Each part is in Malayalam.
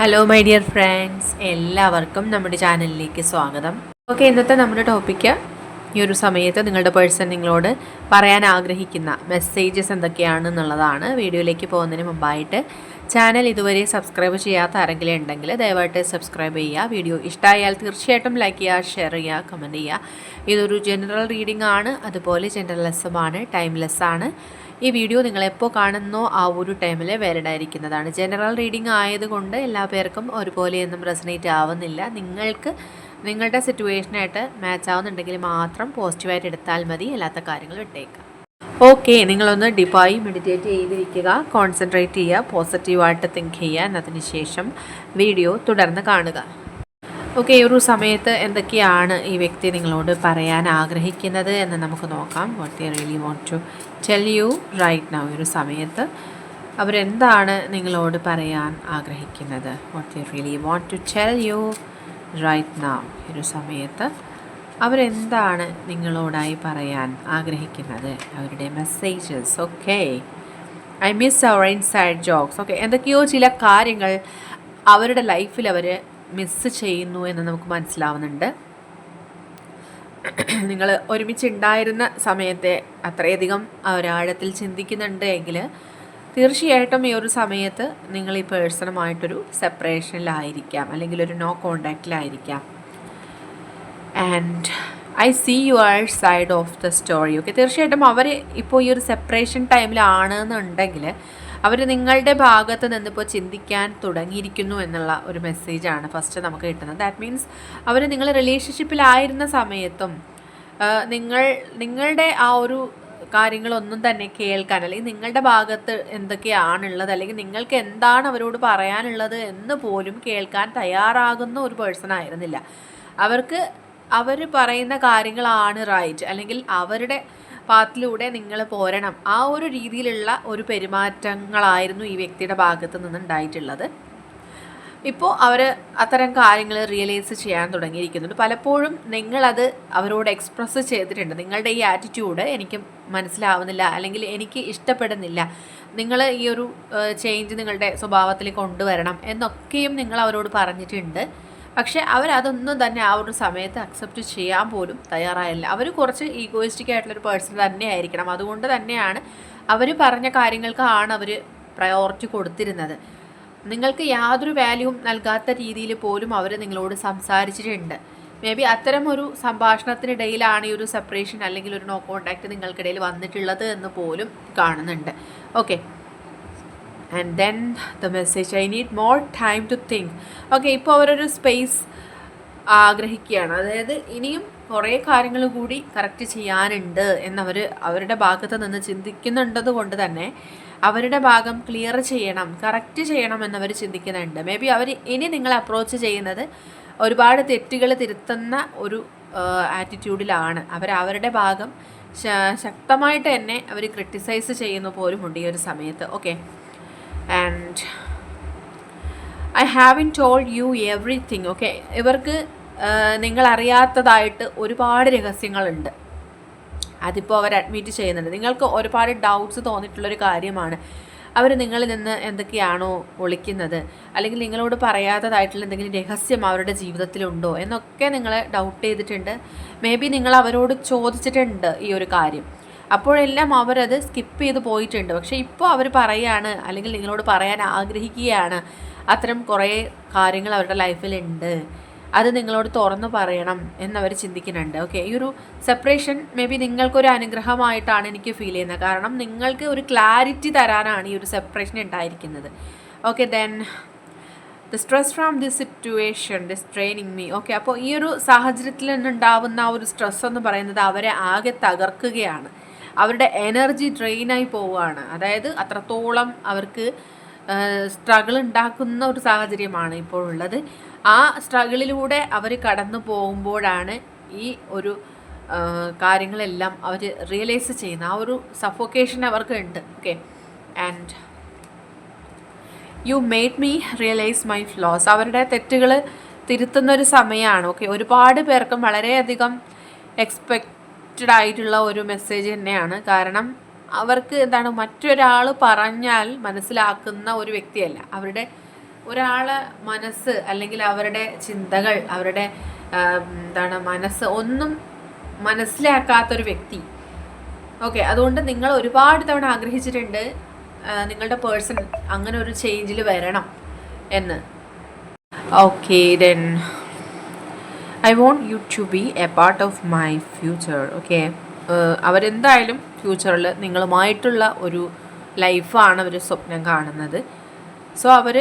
ഹലോ മൈ ഡിയർ ഫ്രണ്ട്സ് എല്ലാവർക്കും നമ്മുടെ ചാനലിലേക്ക് സ്വാഗതം. ഓക്കെ ഇന്നത്തെ നമ്മുടെ ടോപ്പിക്ക് ഈ ഒരു സമയത്ത് നിങ്ങളുടെ പേഴ്സൺ നിങ്ങളോട് പറയാൻ ആഗ്രഹിക്കുന്ന മെസ്സേജസ് എന്തൊക്കെയാണ് എന്നുള്ളതാണ് വീഡിയോയിലേക്ക് പോകുന്നതിന് മുമ്പായിട്ട്. ചാനൽ ഇതുവരെ സബ്സ്ക്രൈബ് ചെയ്യാത്ത ആരെങ്കിലും ഉണ്ടെങ്കിൽ ദയവായിട്ട് സബ്സ്ക്രൈബ് ചെയ്യുക. വീഡിയോ ഇഷ്ടമായാൽ തീർച്ചയായിട്ടും ലൈക്ക് ചെയ്യുക ഷെയർ ചെയ്യുക കമന്റ് ചെയ്യുക. ഇതൊരു ജനറൽ റീഡിംഗ് ആണ്. അതുപോലെ ജനറൽ ടൈംലെസ് ആണ്. ഈ വീഡിയോ നിങ്ങൾ എപ്പോൾ കാണുന്നോ ആ ഒരു ടൈമിൽ വാലിഡ് ആയിരിക്കുന്നതാണ് ജനറൽ റീഡിംഗ് ആയതുകൊണ്ട് എല്ലാ പേർക്കും ഒരുപോലെയൊന്നും റെസനേറ്റ് ആവുന്നില്ല. നിങ്ങൾക്ക് നിങ്ങളുടെ സിറ്റുവേഷനായിട്ട് മാച്ച് ആവുന്നുണ്ടെങ്കിൽ മാത്രം പോസിറ്റീവായിട്ട് എടുത്താൽ മതി. അല്ലാത്ത കാര്യങ്ങൾ വിട്ടേക്കാം. ഓക്കെ നിങ്ങളൊന്ന് ഡിപ്പായി മെഡിറ്റേറ്റ് ചെയ്തിരിക്കുക. കോൺസെൻട്രേറ്റ് ചെയ്യുക. പോസിറ്റീവായിട്ട് തിങ്ക് ചെയ്യുക. എന്നതിന് ശേഷം വീഡിയോ തുടർന്ന് കാണുക. ഓക്കെ ഈ ഒരു സമയത്ത് എന്തൊക്കെയാണ് ഈ വ്യക്തി നിങ്ങളോട് പറയാൻ ആഗ്രഹിക്കുന്നത് എന്ന് നമുക്ക് നോക്കാം. What you really want to tell you right now ഒരു സമയത്ത് അവരെന്താണ് നിങ്ങളോട് പറയാൻ ആഗ്രഹിക്കുന്നത്? What you really want to tell you right now ഒരു സമയത്ത് അവരെന്താണ് നിങ്ങളോടായി പറയാൻ ആഗ്രഹിക്കുന്നത്? അവരുടെ മെസ്സേജസ് ഓക്കെ ഐ മിസ് അവർ ഇൻസൈഡ് ജോക്സ് ഓക്കെ എന്തൊക്കെയോ ചില കാര്യങ്ങൾ അവരുടെ ലൈഫിൽ അവർ മിസ്സ് ചെയ്യുന്നു എന്ന് നമുക്ക് മനസ്സിലാവുന്നുണ്ട്. നിങ്ങൾ ഒരുമിച്ചുണ്ടായിരുന്ന സമയത്തെ അത്രയധികം ഒരാഴത്തിൽ ചിന്തിക്കുന്നുണ്ട് എങ്കിൽ തീർച്ചയായിട്ടും ഈ ഒരു സമയത്ത് നിങ്ങൾ ഈ പേഴ്സണുമായിട്ടൊരു സെപ്പറേഷനിലായിരിക്കാം അല്ലെങ്കിൽ ഒരു no കോണ്ടാക്റ്റിലായിരിക്കാം. And I see your side of the story. Okay തീർച്ചയായിട്ടും അവർ ഇപ്പോൾ ഈ ഒരു സെപ്പറേഷൻ ടൈമിലാണെന്നുണ്ടെങ്കിൽ അവർ നിങ്ങളുടെ ഭാഗത്ത് നിന്നിപ്പോൾ ചിന്തിക്കാൻ തുടങ്ങിയിരിക്കുന്നു എന്നുള്ള ഒരു മെസ്സേജാണ് ഫസ്റ്റ് നമുക്ക് കിട്ടുന്നത്. ദാറ്റ് മീൻസ് അവർ നിങ്ങൾ റിലേഷൻഷിപ്പിലായിരുന്ന സമയത്തും നിങ്ങൾ നിങ്ങളുടെ ആ ഒരു കാര്യങ്ങളൊന്നും തന്നെ കേൾക്കാൻ അല്ലെങ്കിൽ നിങ്ങളുടെ ഭാഗത്ത് എന്തൊക്കെയാണുള്ളത് അല്ലെങ്കിൽ നിങ്ങൾക്ക് എന്താണ് അവരോട് പറയാനുള്ളത് എന്ന് പോലും കേൾക്കാൻ തയ്യാറാകുന്ന ഒരു പേഴ്സൺ ആയിരുന്നില്ല. അവർക്ക് അവർ പറയുന്ന കാര്യങ്ങളാണ് റൈറ്റ് അല്ലെങ്കിൽ അവരുടെ പാത്തിലൂടെ നിങ്ങൾ പോരണം. ആ ഒരു രീതിയിലുള്ള ഒരു പെരുമാറ്റങ്ങളായിരുന്നു ഈ വ്യക്തിയുടെ ഭാഗത്ത് നിന്ന് ഉണ്ടായിട്ടുള്ളത് ഇപ്പോൾ അവർ അത്തരം കാര്യങ്ങൾ റിയലൈസ് ചെയ്യാൻ തുടങ്ങിയിരിക്കുന്നുണ്ട്. പലപ്പോഴും നിങ്ങളത് അവരോട് എക്സ്പ്രസ് ചെയ്തിട്ടുണ്ട്. നിങ്ങളുടെ ഈ ആറ്റിറ്റ്യൂഡ് എനിക്ക് മനസ്സിലാവുന്നില്ല അല്ലെങ്കിൽ എനിക്ക് ഇഷ്ടപ്പെടുന്നില്ല. നിങ്ങൾ ഈ ഒരു ചേഞ്ച് നിങ്ങളുടെ സ്വഭാവത്തിൽ കൊണ്ടുവരണം എന്നൊക്കെയും നിങ്ങൾ അവരോട് പറഞ്ഞിട്ടുണ്ട്. പക്ഷേ അവരതൊന്നും തന്നെ ആ ഒരു സമയത്ത് അക്സെപ്റ്റ് ചെയ്യാൻ പോലും തയ്യാറായില്ല. അവർ കുറച്ച് ഈഗോയിസ്റ്റിക് ആയിട്ടുള്ളൊരു പേഴ്സൺ തന്നെ ആയിരിക്കണം അതുകൊണ്ട് തന്നെയാണ് അവർ പറഞ്ഞ കാര്യങ്ങൾക്കാണ് അവർ പ്രയോറിറ്റി കൊടുത്തിരുന്നത്. നിങ്ങൾക്ക് യാതൊരു വാല്യൂവും നൽകാത്ത രീതിയിൽ പോലും അവർ നിങ്ങളോട് സംസാരിച്ചിട്ടുണ്ട്. മേ ബി അത്തരം ഒരു സംഭാഷണത്തിനിടയിലാണ് ഈ ഒരു സെപ്പറേഷൻ അല്ലെങ്കിൽ ഒരു നോ കോണ്ടാക്ട് നിങ്ങൾക്കിടയിൽ വന്നിട്ടുള്ളത് എന്ന് പോലും കാണുന്നുണ്ട്. Okay and then the message I need more time to think okay ഇപ്പോൾ അവരൊരു സ്പേസ് ആഗ്രഹിക്കുകയാണ്. അതായത് ഇനിയും കുറേ കാര്യങ്ങൾ കൂടി കറക്റ്റ് ചെയ്യാനുണ്ട് എന്നവർ അവരുടെ ഭാഗത്ത് നിന്ന് ചിന്തിക്കുന്നുണ്ടത് കൊണ്ട് തന്നെ അവരുടെ ഭാഗം ക്ലിയർ ചെയ്യണം കറക്റ്റ് ചെയ്യണം എന്നവർ ചിന്തിക്കുന്നുണ്ട്. മേ ബി അവർ ഇനി നിങ്ങൾ അപ്രോച്ച് ചെയ്യുന്നത് ഒരുപാട് തെറ്റുകൾ തിരുത്തുന്ന ഒരു ആറ്റിറ്റ്യൂഡിലാണ് അവർ അവരുടെ ഭാഗം ശക്തമായിട്ട് തന്നെ അവർ ക്രിട്ടിസൈസ് ചെയ്യുന്ന പോലുമുണ്ട് ഈ ഒരു സമയത്ത്. Okay and I having told you everything okay ഇവർക്ക് നിങ്ങൾ അറിയാത്തതായിട്ട് ഒരുപാട് രഹസ്യങ്ങളുണ്ട്. അതിപ്പോൾ അവർ അഡ്മിറ്റ് ചെയ്യുന്നുണ്ട്. നിങ്ങൾക്ക് ഒരുപാട് ഡൗട്ട്സ് തോന്നിയിട്ടുള്ളൊരു കാര്യമാണ്. അവർ നിങ്ങളിൽ നിന്ന് എന്തൊക്കെയാണോ ഒളിക്കുന്നത്? അല്ലെങ്കിൽ നിങ്ങളോട് പറയാത്തതായിട്ടുള്ള എന്തെങ്കിലും രഹസ്യം അവരുടെ ജീവിതത്തിലുണ്ടോ? എന്നൊക്കെ നിങ്ങൾ ഡൗട്ട് ചെയ്തിട്ടുണ്ട്. മേ ബി നിങ്ങൾ അവരോട് ചോദിച്ചിട്ടുണ്ട് ഈ ഒരു കാര്യം. അപ്പോഴെല്ലാം അവരത് സ്കിപ്പ് ചെയ്ത് പോയിട്ടുണ്ട്. പക്ഷേ ഇപ്പോൾ അവർ പറയുകയാണ് അല്ലെങ്കിൽ നിങ്ങളോട് പറയാൻ ആഗ്രഹിക്കുകയാണ് അത്തരം കുറേ കാര്യങ്ങൾ അവരുടെ ലൈഫിലുണ്ട്. അത് നിങ്ങളോട് തുറന്നു പറയണം എന്നവർ ചിന്തിക്കുന്നുണ്ട്. ഓക്കെ ഈ ഒരു സെപ്പറേഷൻ മേ ബി നിങ്ങൾക്കൊരു അനുഗ്രഹമായിട്ടാണ് എനിക്ക് ഫീൽ ചെയ്യുന്നത്. കാരണം നിങ്ങൾക്ക് ഒരു ക്ലാരിറ്റി തരാനാണ് ഈ ഒരു സെപ്പറേഷൻ ഉണ്ടായിരിക്കുന്നത്. Okay then the stress from this situation this draining me okay അപ്പോൾ ഈ ഒരു സാഹചര്യത്തിൽ നിന്നുണ്ടാവുന്ന ഒരു സ്ട്രെസ് എന്ന് പറയുന്നത് അവരെ ആകെ തകർക്കുകയാണ്. അവരുടെ എനർജി ഡ്രെയിനായി പോവുകയാണ്. അതായത് അത്രത്തോളം അവർക്ക് സ്ട്രഗിൾ ഉണ്ടാക്കുന്ന ഒരു സാഹചര്യമാണ് ഇപ്പോൾ ഉള്ളത് ആ സ്ട്രഗിളിലൂടെ അവർ കടന്നു പോകുമ്പോഴാണ് ഈ ഒരു കാര്യങ്ങളെല്ലാം അവർ റിയലൈസ് ചെയ്യുന്ന ആ ഒരു സഫോക്കേഷൻ അവർക്ക് ഉണ്ട് okay and you made me realise my flaws അവരുടെ തെറ്റുകൾ തിരുത്തുന്ന ഒരു സമയമാണ്. ഓക്കെ ഒരുപാട് പേർക്കും വളരെയധികം എക്സ്പെക്ട് കണക്റ്റഡ് ആയിട്ടുള്ള ഒരു മെസ്സേജ് തന്നെയാണ്. കാരണം അവർക്ക് എന്താണ് മറ്റൊരാൾ പറഞ്ഞാൽ മനസ്സിലാക്കുന്ന ഒരു വ്യക്തിയല്ല. അവരുടെ ഒരാളെ മനസ്സ് അല്ലെങ്കിൽ അവരുടെ ചിന്തകൾ അവരുടെ എന്താണ് മനസ്സ് ഒന്നും മനസ്സിലാക്കാത്തൊരു വ്യക്തി. ഓക്കെ അതുകൊണ്ട് നിങ്ങൾ ഒരുപാട് തവണ ആഗ്രഹിച്ചിട്ടുണ്ട് നിങ്ങളുടെ പേഴ്സൺ അങ്ങനെ ഒരു ചേഞ്ചിൽ വരണം എന്ന്. Okay then I want you to be a part of my future okay അവരെന്തായാലും ഫ്യൂച്ചറിൽ നിങ്ങളുമായിട്ടുള്ള ഒരു ലൈഫാണ് അവർ സ്വപ്നം കാണുന്നത്. സോ അവർ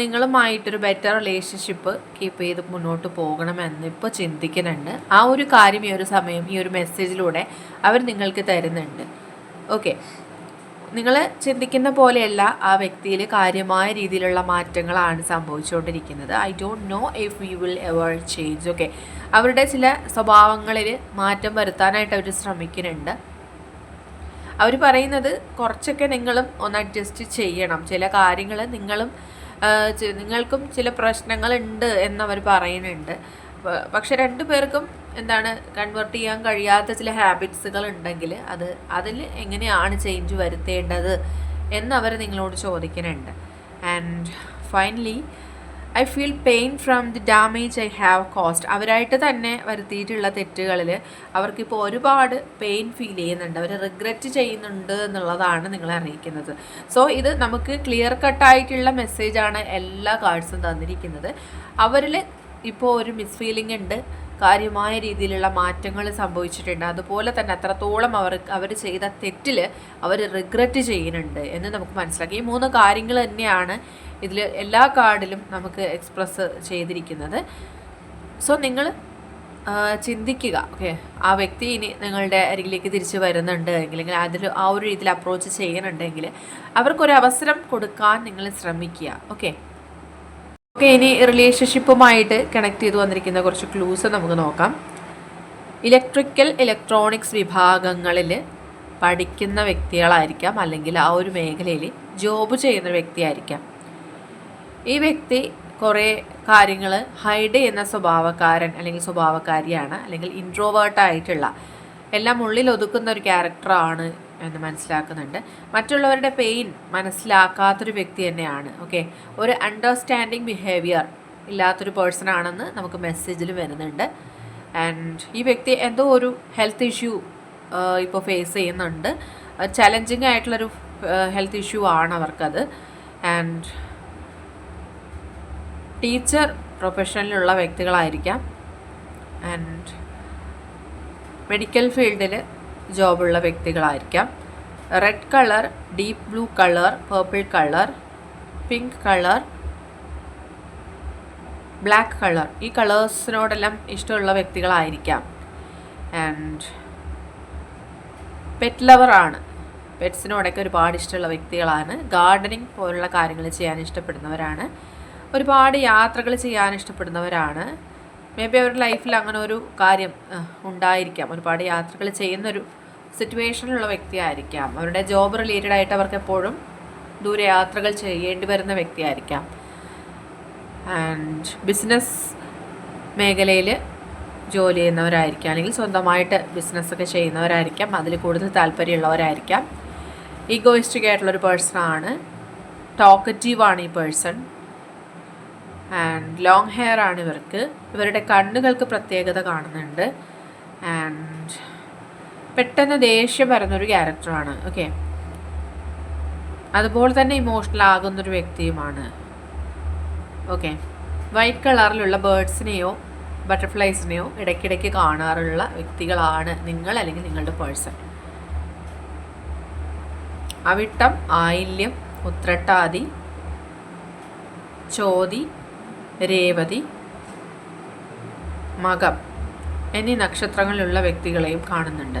നിങ്ങളുമായിട്ടൊരു ബെറ്റർ റിലേഷൻഷിപ്പ് കീപ്പ് ചെയ്ത് മുന്നോട്ട് പോകണമെന്ന് ഇപ്പോൾ ചിന്തിക്കുന്നുണ്ട്. ആ ഒരു കാര്യം ഈ ഒരു സമയം ഈ ഒരു മെസ്സേജിലൂടെ അവർ നിങ്ങൾക്ക് തരുന്നുണ്ട്. ഓക്കെ നിങ്ങൾ ചിന്തിക്കുന്ന പോലെയല്ല ആ വ്യക്തിയിൽ കാര്യമായ രീതിയിലുള്ള മാറ്റങ്ങളാണ് സംഭവിച്ചുകൊണ്ടിരിക്കുന്നത്. I don't know if you will ever change okay അവരുടെ ചില സ്വഭാവങ്ങളിൽ മാറ്റം വരുത്താനായിട്ട് അവർ ശ്രമിക്കുന്നുണ്ട്. അവർ പറയുന്നത് കുറച്ചൊക്കെ നിങ്ങളും ഒന്ന് അഡ്ജസ്റ്റ് ചെയ്യണം. ചില കാര്യങ്ങൾ നിങ്ങളും നിങ്ങൾക്കും ചില പ്രശ്നങ്ങളുണ്ട് എന്നവർ പറയുന്നുണ്ട്. പക്ഷെ രണ്ടു പേർക്കും എന്താണ് കൺവേർട്ട് ചെയ്യാൻ കഴിയാത്ത ചില ഹാബിറ്റ്സുകൾ ഉണ്ടെങ്കിൽ അത് അതിൽ എങ്ങനെയാണ് ചേഞ്ച് വരുത്തേണ്ടത് എന്നവർ നിങ്ങളോട് ചോദിക്കുന്നുണ്ട്. And finally I feel pain from the damage I have caused അവരായിട്ട് തന്നെ വരുത്തിയിട്ടുള്ള തെറ്റുകളിൽ അവർക്കിപ്പോൾ ഒരുപാട് പെയിൻ ഫീൽ ചെയ്യുന്നുണ്ട്. അവർ റിഗ്രറ്റ് ചെയ്യുന്നുണ്ട് എന്നുള്ളതാണ് നിങ്ങളെ അറിയിക്കുന്നത്. സോ ഇത് നമുക്ക് ക്ലിയർ കട്ടായിട്ടുള്ള മെസ്സേജാണ് എല്ലാ കാർഡ്സും തന്നിരിക്കുന്നത്. അവരിൽ ഇപ്പോൾ ഒരു മിസ് ഫീലിംഗ് ഉണ്ട്. കാര്യമായ രീതിയിലുള്ള മാറ്റങ്ങൾ സംഭവിച്ചിട്ടുണ്ട്. അതുപോലെ തന്നെ അത്രത്തോളം അവർ അവർ ചെയ്ത തെറ്റിൽ അവർ റിഗ്രറ്റ് ചെയ്യുന്നുണ്ട് എന്ന് നമുക്ക് മനസ്സിലാക്കി. ഈ മൂന്ന് കാര്യങ്ങൾ തന്നെയാണ് ഇതിൽ എല്ലാ കാർഡിലും നമുക്ക് എക്സ്പ്രസ് ചെയ്തിരിക്കുന്നത്. സോ നിങ്ങൾ ചിന്തിക്കുക. ഓക്കെ ആ വ്യക്തി ഇനി നിങ്ങളുടെ അരികിലേക്ക് തിരിച്ചു വരുന്നുണ്ട് അല്ലെങ്കിൽ അതിൽ ആ ഒരു രീതിയിൽ അപ്രോച്ച് ചെയ്യുന്നുണ്ടെങ്കിൽ അവർക്കൊരു അവസരം കൊടുക്കാൻ നിങ്ങൾ ശ്രമിക്കുക. ഓക്കെ ഓക്കെ ഇനി റിലേഷൻഷിപ്പുമായിട്ട് കണക്ട് ചെയ്ത് വന്നിരിക്കുന്ന കുറച്ച് ക്ലൂസ് നമുക്ക് നോക്കാം. ഇലക്ട്രിക്കൽ ഇലക്ട്രോണിക്സ് വിഭാഗങ്ങളിൽ പഠിക്കുന്ന വ്യക്തികളായിരിക്കാം. അല്ലെങ്കിൽ ആ ഒരു മേഖലയിൽ ജോബ് ചെയ്യുന്ന വ്യക്തിയായിരിക്കാം. ഈ വ്യക്തി കുറേ കാര്യങ്ങൾ ഹൈഡ് ചെയ്യുന്ന സ്വഭാവക്കാരൻ അല്ലെങ്കിൽ സ്വഭാവക്കാരിയാണ്. അല്ലെങ്കിൽ ഇൻട്രോവേർട്ടായിട്ടുള്ള എല്ലാം ഉള്ളിൽ ഒതുക്കുന്ന ഒരു ക്യാരക്ടറാണ് എന്ന് മനസ്സിലാക്കുന്നുണ്ട്. മറ്റുള്ളവരുടെ പെയിൻ മനസ്സിലാക്കാത്തൊരു വ്യക്തി തന്നെയാണ്. ഓക്കെ ഒരു അണ്ടർസ്റ്റാൻഡിങ് ബിഹേവിയർ ഇല്ലാത്തൊരു പേഴ്സൺ ആണെന്ന് നമുക്ക് മെസ്സേജിൽ വരുന്നുണ്ട്. ആൻഡ് ഈ വ്യക്തി എന്തോ ഒരു ഹെൽത്ത് ഇഷ്യൂ ഇപ്പോൾ ഫേസ് ചെയ്യുന്നുണ്ട്. ചലഞ്ചിങ് ആയിട്ടുള്ളൊരു ഹെൽത്ത് ഇഷ്യൂ ആണ് അവർക്കത്. ആൻഡ് ടീച്ചർ പ്രൊഫഷനിലുള്ള വ്യക്തികളായിരിക്കാം. ആൻഡ് മെഡിക്കൽ ഫീൽഡിൽ ജോബുള്ള വ്യക്തികളായിരിക്കാം. Red colour deep blue colour purple colour pink colour black colour ഈ കളേഴ്സിനോടെല്ലാം ഇഷ്ടമുള്ള വ്യക്തികളായിരിക്കാം. ആൻഡ് പെറ്റ് ലവറാണ് പെറ്റ്സിനോടൊക്കെ ഒരുപാട് ഇഷ്ടമുള്ള വ്യക്തികളാണ്. ഗാർഡനിങ് പോലുള്ള കാര്യങ്ങൾ ചെയ്യാൻ ഇഷ്ടപ്പെടുന്നവരാണ്. ഒരുപാട് യാത്രകൾ ചെയ്യാൻ ഇഷ്ടപ്പെടുന്നവരാണ്. മേ ബി അവരുടെ ലൈഫിൽ അങ്ങനെ ഒരു കാര്യം ഉണ്ടായിരിക്കാം. ഒരുപാട് യാത്രകൾ ചെയ്യുന്നൊരു സിറ്റുവേഷനിലുള്ള വ്യക്തിയായിരിക്കാം. അവരുടെ ജോബ് റിലേറ്റഡ് ആയിട്ട് അവർക്ക് എപ്പോഴും ദൂരെ യാത്രകൾ ചെയ്യേണ്ടി വരുന്ന വ്യക്തിയായിരിക്കാം. ആൻഡ് ബിസിനസ് മേഖലയിൽ ജോലി ചെയ്യുന്നവരായിരിക്കാം. അല്ലെങ്കിൽ സ്വന്തമായിട്ട് ബിസിനസ്സൊക്കെ ചെയ്യുന്നവരായിരിക്കാം. അതിൽ കൂടുതൽ താല്പര്യമുള്ളവരായിരിക്കാം. ഈഗോയിസ്റ്റിക് ആയിട്ടുള്ളൊരു പേഴ്സണാണ് ആണ്. ഈ പേഴ്സൺ ആൻഡ് ലോങ് ഹെയർ ആണ് ഇവർക്ക്. ഇവരുടെ കണ്ണുകൾക്ക് പ്രത്യേകത കാണുന്നുണ്ട്. ആൻഡ് പെട്ടെന്ന് ദേഷ്യം വരുന്നൊരു ക്യാരക്ടറാണ് ഓക്കെ അതുപോലെ തന്നെ ഇമോഷണൽ ആകുന്നൊരു വ്യക്തിയുമാണ് ഓക്കെ വൈറ്റ് കളറിലുള്ള ബേർഡ്സിനെയോ ബട്ടർഫ്ലൈസിനെയോ ഇടയ്ക്കിടയ്ക്ക് കാണാറുള്ള വ്യക്തികളാണ് നിങ്ങൾ അല്ലെങ്കിൽ നിങ്ങളുടെ പേഴ്സൺ അവിട്ടം ആയില്യം ഉത്രട്ടാതി ചോതി രേവതി മകം എന്നീ നക്ഷത്രങ്ങളിലുള്ള വ്യക്തികളെയും കാണുന്നുണ്ട്.